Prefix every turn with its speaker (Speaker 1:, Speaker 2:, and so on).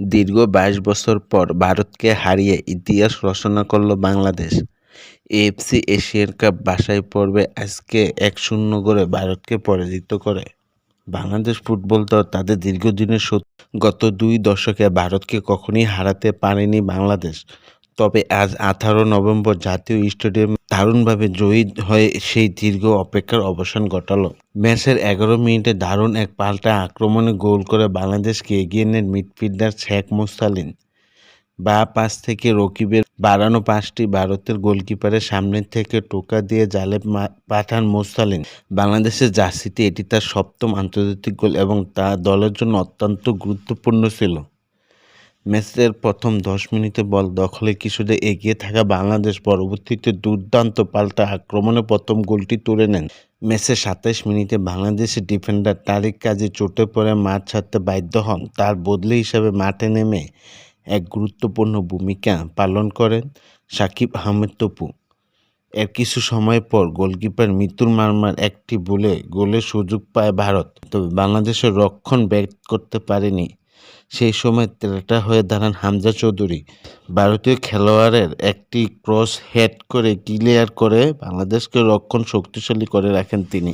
Speaker 1: দীর্ঘ বাইশ বছর পর ভারতকে হারিয়ে ইতিহাস রচনা করল বাংলাদেশ। এএফসি এশিয়ান কাপ বাসায় পর্বে আজকে এক শূন্য করে ভারতকে পরাজিত করে। বাংলাদেশ ফুটবল দল তাদের দীর্ঘদিনের গত দুই দশকে ভারতকে কখনই হারাতে পারেনি বাংলাদেশ। তবে আজ আঠারো নভেম্বর জাতীয় স্টেডিয়ামে দারুণভাবে জয়ী হয়ে সেই দীর্ঘ অপেক্ষার অবসান ঘটালো। ম্যাচের এগারো মিনিটে দারুণ এক পাল্টা আক্রমণে গোল করে বাংলাদেশকে এগিয়ে নেন মিডফিল্ডার শেখ মুস্তালিন বা পাশ থেকে রকিবের বাড়ানো পাঁচটি ভারতের গোলকিপারের সামনে থেকে টোকা দিয়ে জালে পাঠান মুস্তালিন বাংলাদেশের জার্সিতে এটি তার সপ্তম আন্তর্জাতিক গোল এবং তা দলের জন্য অত্যন্ত গুরুত্বপূর্ণ ছিল। ম্যাচের প্রথম দশ মিনিটে বল দখলে কিছুটা এগিয়ে থাকা বাংলাদেশ পরবর্তীতে দুর্দান্ত পাল্টা আক্রমণে প্রথম গোলটি তুলে নেন। ম্যাচের সাতাশ মিনিটে বাংলাদেশের ডিফেন্ডার তারিক কাজী চোটে পড়ে মাঠ ছাড়তে বাধ্য হন। তার বদলি হিসাবে মাঠে নেমে এক গুরুত্বপূর্ণ ভূমিকা পালন করেন সাকিব আহমেদ তপু। এর কিছু সময় পর গোলকিপার মিতুল মারমার একটি বলে গোলের সুযোগ পায় ভারত। তবে বাংলাদেশের রক্ষণ ব্যাট করতে পারেনি সেই সময় তেলটা হয়ে দাঁড়ান হামজা চৌধুরী। ভারতীয় খেলোয়াড়ের একটি ক্রস হেড করে ক্লিয়ার করে বাংলাদেশকে রক্ষণ শক্তিশালী করে রাখেন তিনি।